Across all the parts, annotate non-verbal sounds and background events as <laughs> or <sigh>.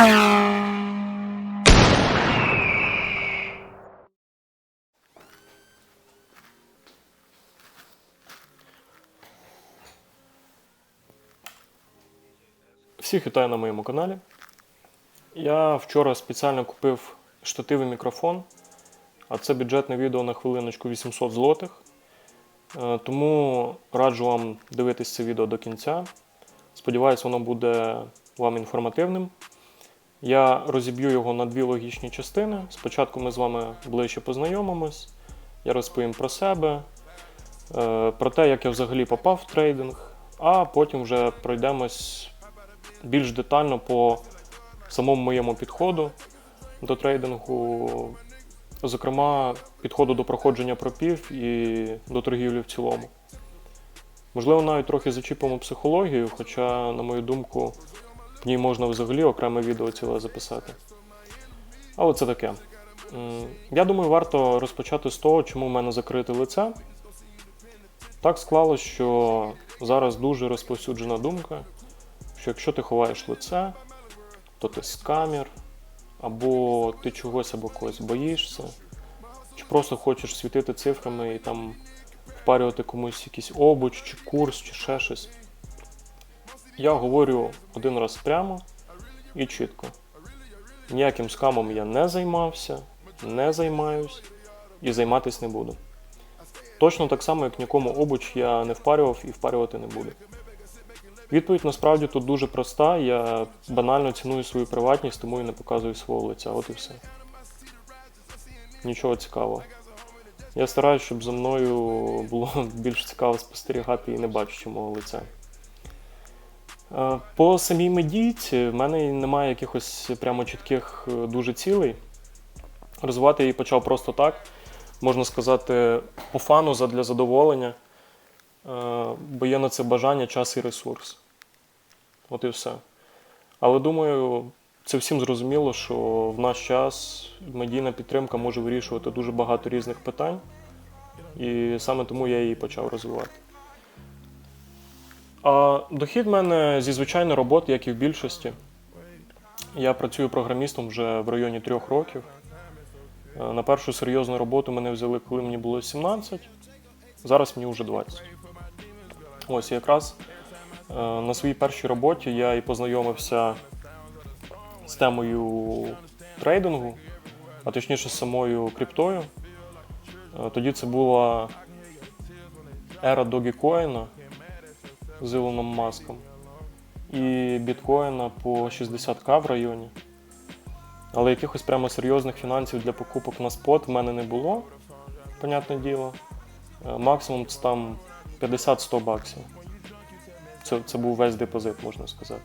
Всіх вітаю на моєму каналі. Я вчора спеціально купив штатив і мікрофон, а це бюджетне відео на хвилиночку 800 злотих. Е, Тому раджу вам дивитись це відео до кінця. Сподіваюсь, воно буде вам інформативним. Я розіб'ю його на дві логічні частини. Спочатку ми з вами ближче познайомимось. Я розповім про себе, е, про те, як я взагалі попав в трейдинг, а потім вже пройдемось більш детально по самому моєму підходу до трейдингу, зокрема, підходу до проходження пропів і до торгівлі в цілому. Можливо, навіть трохи зачіпимо психологію, хоча, на мою думку, в ній можна взагалі окреме відео ціле записати. Але це таке. Я думаю, варто розпочати з того, чому в мене закрите лице. Так склалось, що зараз дуже розповсюджена думка, що якщо ти ховаєш лице, то ти скамер, або ти чогось або когось боїшся, чи просто хочеш світити цифрами і там впарювати комусь якийсь обуч, чи курс, чи ще щось. Я говорю один раз прямо і чітко. Ніяким скамом я не займався, не займаюсь і займатись не буду. Точно так само, як нікому обуч я не впарював і впарювати не буду. Відповідь насправді тут дуже проста. Я банально ціную свою приватність, тому і не показую свого лиця. От і все. Нічого цікавого. Я стараюся, щоб за мною було <laughs> більш цікаво спостерігати і не бачучи мого лиця. Е, По самій медійці в мене немає якихось прямо чітких е, дуже цілей. Розвивати її почав просто так, можна сказати, по фану задля задоволення. Е, бо є на це бажання, час і ресурс. От і все. Але думаю, це всім зрозуміло, що в наш час медійна підтримка може вирішувати дуже багато різних питань, і саме тому я її почав розвивати. А дохід в мене зі звичайної роботи, як і в більшості. Я працюю програмістом вже в районі трьох років. Е, На першу серйозну роботу мене взяли, коли мені було 17, зараз мені вже 20. Ось якраз е, на своїй першій роботі я і познайомився з темою трейдингу, а точніше з самою криптою. Е, Тоді це була ера Dogecoin з Ілоном Маском і біткоїна по 60к в районі. Але якихось прямо серйозних фінансів для покупок на спот в мене не було, понятне діло. Е, Максимум це там 50-100 баксів. Це, це був весь депозит, можна сказати.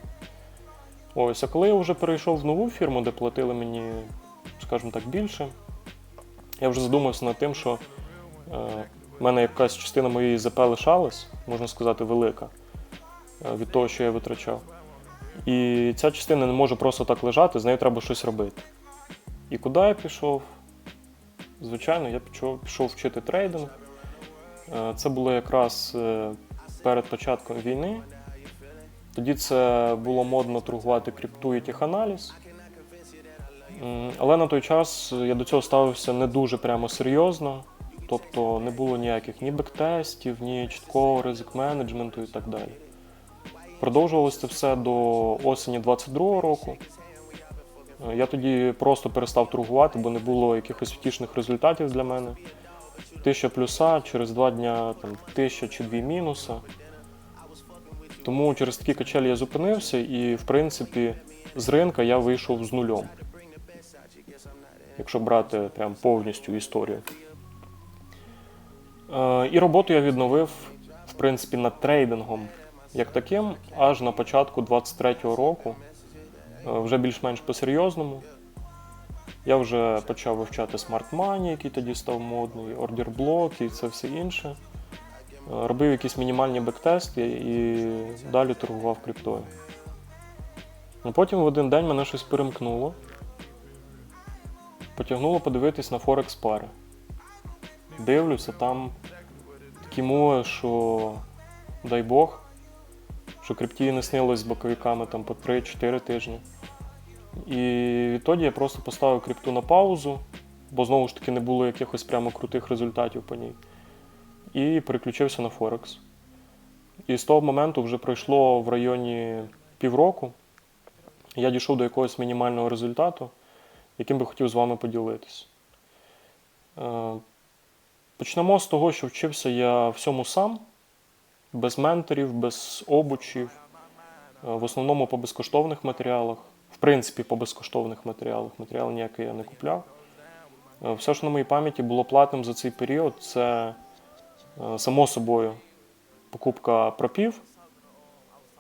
Ось, а коли я вже перейшов в нову фірму, де платили мені, скажімо так, більше, я вже задумався над тим, що е, в мене якась частина моєї ЗП лишалась, можна сказати, велика від того, що я витрачав. І ця частина не може просто так лежати, з нею треба щось робити. І куди я пішов? Звичайно, я пішов, пішов вчити трейдинг. Е, Це було якраз е, перед початком війни. Тоді це було модно торгувати крипту і теханаліз. Але на той час я до цього ставився не дуже прямо серйозно. Тобто не було ніяких ні бектестів, ні чіткого ризик менеджменту і так далі. Продовжувалося це все до осені 22-го року. Е, Я тоді просто перестав торгувати, бо не було якихось втішних результатів для мене. Тисяча плюса, через два дня там, тисяча чи дві мінуса. Тому через такі качелі я зупинився і, в принципі, з ринка я вийшов з нульом. Якщо брати прям повністю історію. Е, І роботу я відновив, в принципі, над трейдингом як таким, аж на початку 23-го року, е, вже більш-менш по-серйозному. Я вже почав вивчати Smart Money, який тоді став модний, Block і це все інше. Е, Робив якісь мінімальні бектести і далі торгував криптою. Ну, Потім в один день мене щось перемкнуло. Потягнуло подивитись на Форекс пари. Дивлюся, там такі мови, що дай Бог, що крипті не снилось з боковиками там по 3-4 тижні. І відтоді я просто поставив крипту на паузу, бо знову ж таки не було якихось прямо крутих результатів по ній. І переключився на Форекс. І з того моменту вже пройшло в районі півроку. Я дійшов до якогось мінімального результату, яким би хотів з вами поділитись. Е, Почнемо з того, що вчився я всьому сам, без менторів, без обучів, е, в основному по безкоштовних матеріалах, в принципі, по безкоштовних матеріалах. Матеріал ніякий я не купляв. Е, Все, що на моїй пам'яті було платним за цей період, це е, само собою покупка пропів,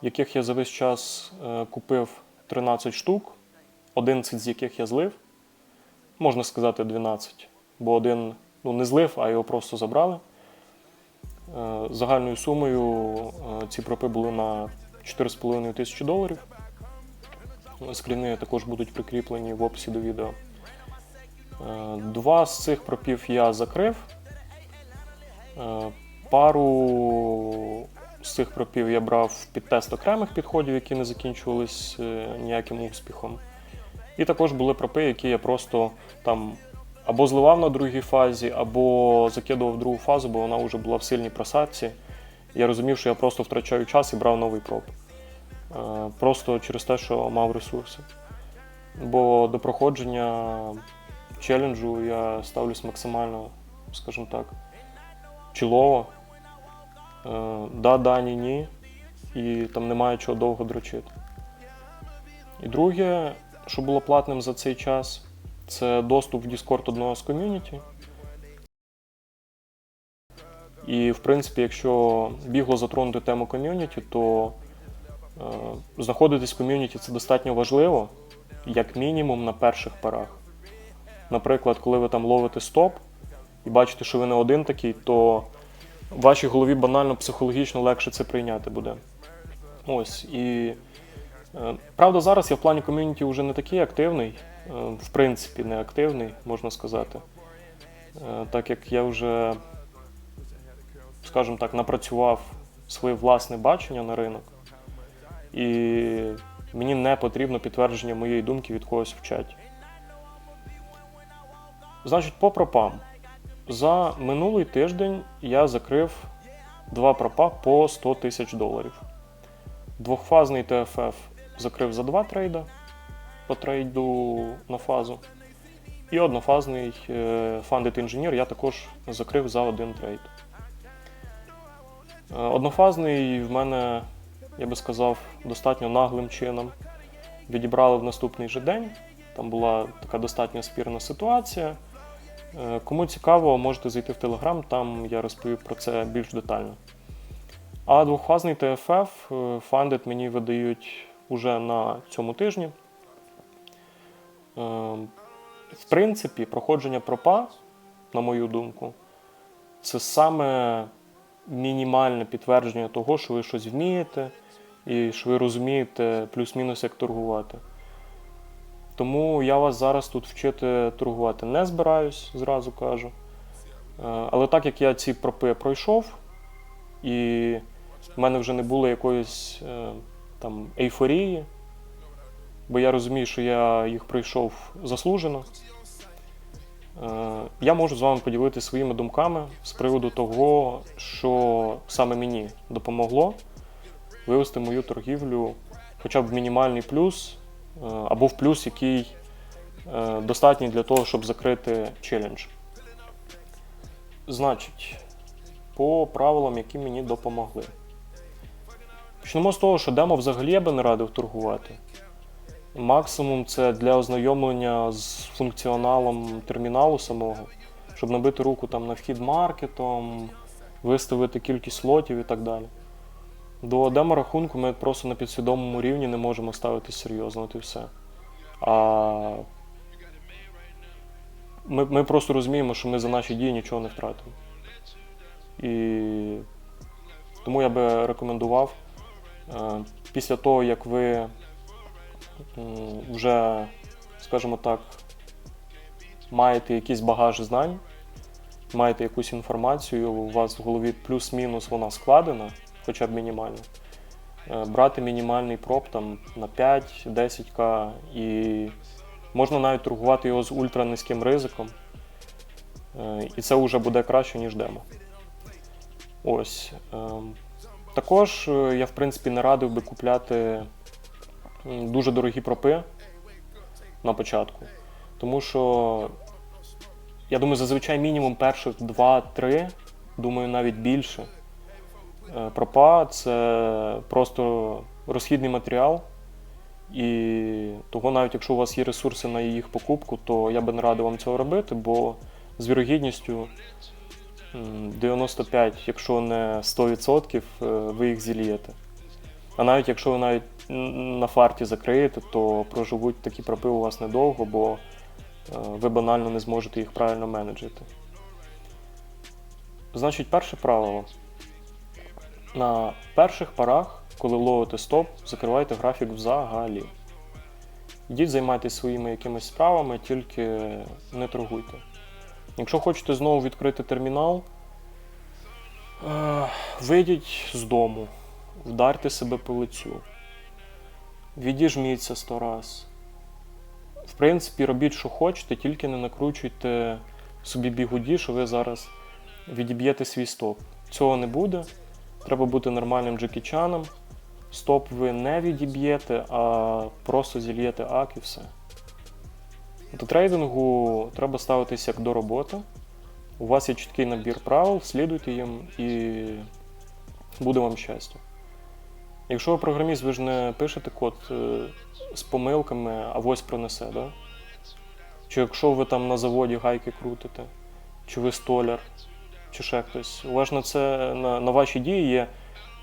яких я за весь час купив 13 штук, 11 з яких я злив. Можна сказати 12, бо один ну, не злив, а його просто забрали. Е, Загальною сумою е, ці пропи були на 4,5 тисячі доларів. Скріни також будуть прикріплені в описі до відео. Е, Два з цих пропів я закрив. Пару з цих пропів я брав під тест окремих підходів, які не закінчувались ніяким успіхом. І також були пропи, які я просто там або зливав на другій фазі, або закидував другу фазу, бо вона вже була в сильній просадці. Я розумів, що я просто втрачаю час і брав новий проп. Е, Просто через те, що мав ресурси. Бо до проходження челенджу я ставлюсь максимально, скажімо так, чілово. Е, Да, да, ні, ні. І там немає чого довго дрочити. І друге, що було платним за цей час, це доступ в Discord одного з ком'юніті. І, в принципі, якщо бігло затронути тему ком'юніті, то е, знаходитись в ком'юніті це достатньо важливо, як мінімум на перших порах. Наприклад, коли ви там ловите стоп і бачите, що ви не один такий, то в вашій голові банально психологічно легше це прийняти буде. Ось і е, правда, зараз я в плані ком'юніті вже не такий активний, в принципі, не активний, можна сказати. Е, Так як я вже, скажімо так, напрацював своє власне бачення на ринок, і мені не потрібно підтвердження моєї думки від когось в чаті. Значить, по пропам. За минулий тиждень я закрив два пропа по 100 тисяч доларів. Двохфазний ТФФ закрив за два трейда по трейду на фазу. І однофазний е, Funded Engineer я також закрив за один трейд. Е, Однофазний в мене, я би сказав, достатньо наглим чином. Відібрали в наступний же день. Там була така достатньо спірна ситуація. Е, Кому цікаво, можете зайти в Telegram, там я розповів про це більш детально. А двохфазний е, Funded мені видають уже на цьому тижні. Е, В принципі, проходження пропа, на мою думку, це саме мінімальне підтвердження того, що ви щось вмієте і що ви розумієте плюс-мінус, як торгувати. Тому я вас зараз тут вчити торгувати не збираюсь, зразу кажу. Е, Але так як я ці пропи пройшов, і в мене вже не було якоїсь е, там ейфорії, бо я розумію, що я їх пройшов заслужено. Е, Я можу з вами поділитися своїми думками з приводу того, що саме мені допомогло вивести мою торгівлю хоча б в мінімальний плюс, е, або в плюс, який е, достатній для того, щоб закрити челендж. Значить, по правилам, які мені допомогли. Почнемо з того, що демо взагалі я би не радив торгувати. Максимум це для ознайомлення з функціоналом терміналу самого, щоб набити руку там на вхід маркетом, виставити кількість лотів і так далі. До демо-рахунку ми просто на підсвідомому рівні не можемо ставитись серйозно, от і все. А ми, ми просто розуміємо, що ми за наші дії нічого не втратимо. І тому я би рекомендував е, після того, як ви вже, скажімо так, маєте якийсь багаж знань, маєте якусь інформацію, у вас в голові плюс-мінус вона складена, хоча б мінімально. е, брати мінімальний проб там на 5-10к і можна навіть торгувати його з ультранизьким ризиком. Е, І це вже буде краще, ніж демо. Ось. ем, Також е, я, в принципі, не радив би купляти дуже дорогі пропи на початку. Тому що, я думаю, зазвичай мінімум перших 2-3, думаю, навіть більше. Е, Пропа це просто розхідний матеріал. І того, навіть якщо у вас є ресурси на їх покупку, то я би не радив вам цього робити, бо з вірогідністю 95, якщо не 100%, е, ви їх зілієте. А навіть якщо ви навіть на фарті закриєте, то проживуть такі пропи у вас недовго, бо е, ви банально не зможете їх правильно менеджити. Значить, перше правило. На перших парах, коли ловите стоп, закривайте графік взагалі. Йдіть займайтесь своїми якимись справами, тільки не торгуйте. Якщо хочете знову відкрити термінал, е, вийдіть з дому, вдарте себе по лицю, відіжміться сто раз. В принципі, робіть, що хочете, тільки не накручуйте собі бігуді, що ви зараз відіб'єте свій стоп. Цього не буде. Треба бути нормальним джекічаном. Стоп ви не відіб'єте, а просто зільєте ак і все. До трейдингу треба ставитися як до роботи. У вас є чіткий набір правил, слідуйте їм і буде вам щастя. Якщо ви програміст, ви ж не пишете код е, з помилками, а ось пронесе, да? Чи якщо ви там на заводі гайки крутите, чи ви столяр, чи ще хтось. У на це на, на ваші дії є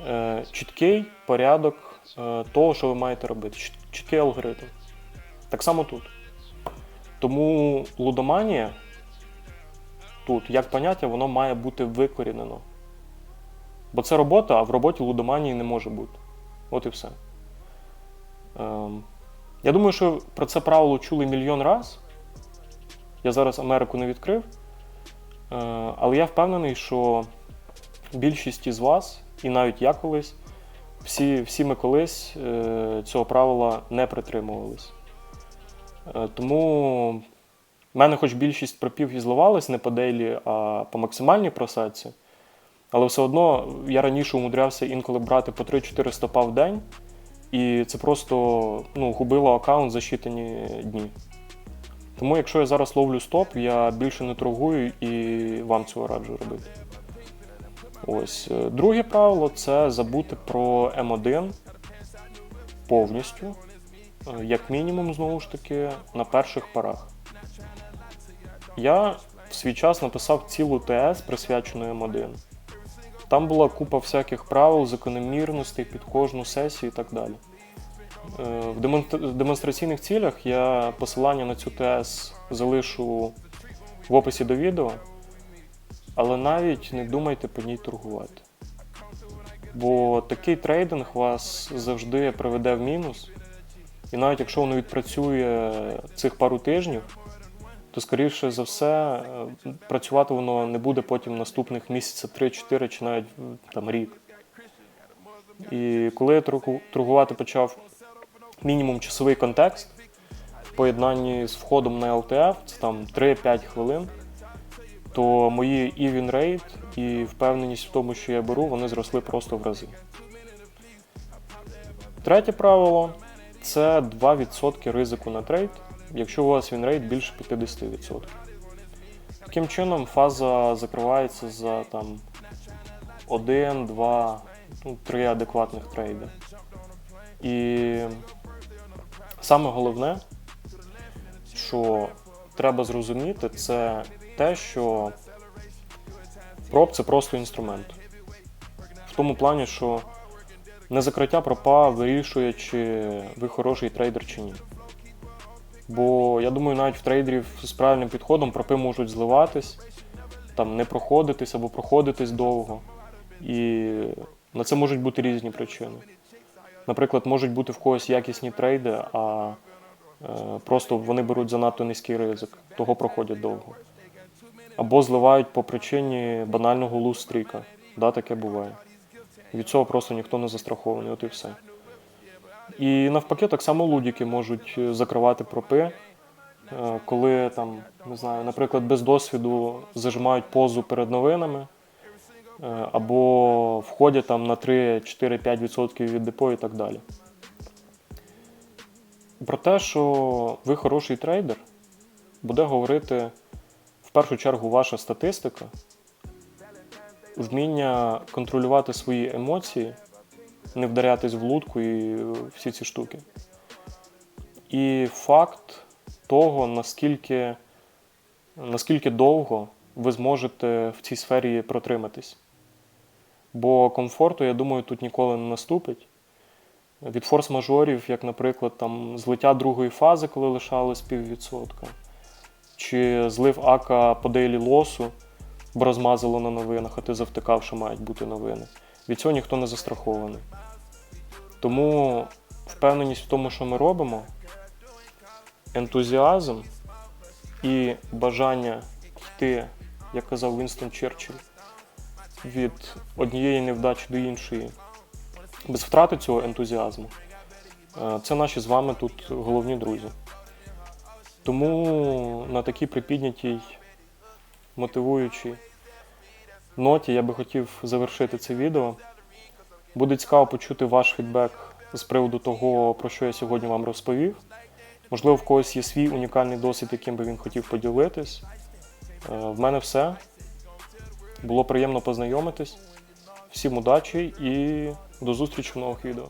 е, чіткий порядок е, того, що ви маєте робити, чіткий алгоритм. Так само тут. Тому лудоманія тут, як поняття, воно має бути викорінено. Бо це робота, а в роботі лудоманії не може бути. От і все. Ем, я думаю, що про це правило чули мільйон раз. Я зараз Америку не відкрив. Е, Але я впевнений, що більшість із вас, і навіть я колись, всі, всі ми колись е, цього правила не притримувались. Е, Тому в мене хоч більшість пропів і зливалась не по дейлі, а по максимальній просадці. Але все одно я раніше умудрявся інколи брати по 3-4 стопа в день, і це просто ну, губило аккаунт за щитані дні. Тому якщо я зараз ловлю стоп, я більше не торгую і вам цього раджу робити. Ось. Е, Друге правило це забути про М1 повністю, е, як мінімум, знову ж таки, на перших парах. Я в свій час написав цілу ТС, присвячену М1. Там була купа всяких правил, закономірностей під кожну сесію і так далі. Е, В демонстр- в демонстраційних цілях я посилання на цю ТС залишу в описі до відео, але навіть не думайте по ній торгувати. Бо такий трейдинг вас завжди приведе в мінус. І навіть якщо воно відпрацює цих пару тижнів, то скоріше за все е, працювати воно не буде потім наступних місяців 3-4 чи навіть там рік. І коли я торгувати почав мінімум часовий контекст в поєднанні з входом на LTF, це там 3-5 хвилин, то мої і win rate, і впевненість в тому, що я беру, вони зросли просто в рази. Третє правило це 2% ризику на трейд, якщо у вас він рейт більше 50%. Таким чином, фаза закривається за там 1, 2, ну, 3 адекватних трейди. І саме головне, що треба зрозуміти, це те, що проб це просто інструмент. В тому плані, що не закриття пропа вирішує, чи ви хороший трейдер чи ні. Бо я думаю, навіть в трейдерів з правильним підходом пропи можуть зливатись, там не проходитись або проходитись довго. І на це можуть бути різні причини. Наприклад, можуть бути в когось якісні трейди, а е, просто вони беруть занадто низький ризик, того проходять довго. Або зливають по причині банального луз-стріка. Да, таке буває. Від цього просто ніхто не застрахований, от і все. І навпаки, так само лудіки можуть е, закривати пропи, е, коли там, не знаю, наприклад, без досвіду зажимають позу перед новинами, е, або входять там на 3, 4, 5% від депо і так далі. Про те, що ви хороший трейдер, буде говорити в першу чергу ваша статистика, вміння контролювати свої емоції, не вдарятись в лутку і е, всі ці штуки. І факт того, наскільки, наскільки довго ви зможете в цій сфері протриматись. Бо комфорту, я думаю, тут ніколи не наступить. Від форс-мажорів, як, наприклад, там, злиття другої фази, коли лишалось піввідсотка, чи злив ака по дейлі лосу, бо розмазало на новинах, а ти завтикав, що мають бути новини. Від цього ніхто не застрахований. Тому впевненість в тому, що ми робимо, ентузіазм і бажання йти, як казав Вінстон Черчилль, від однієї невдачі до іншої, без втрати цього ентузіазму. Е, Це наші з вами тут головні друзі. Тому на такій припіднятій, мотивуючій ноті я би хотів завершити це відео. Буде цікаво почути ваш фідбек з приводу того, про що я сьогодні вам розповів. Можливо, в когось є свій унікальний досвід, яким би він хотів поділитись. Е, В мене все. Було приємно познайомитись. Всім удачі і до зустрічі в нових відео.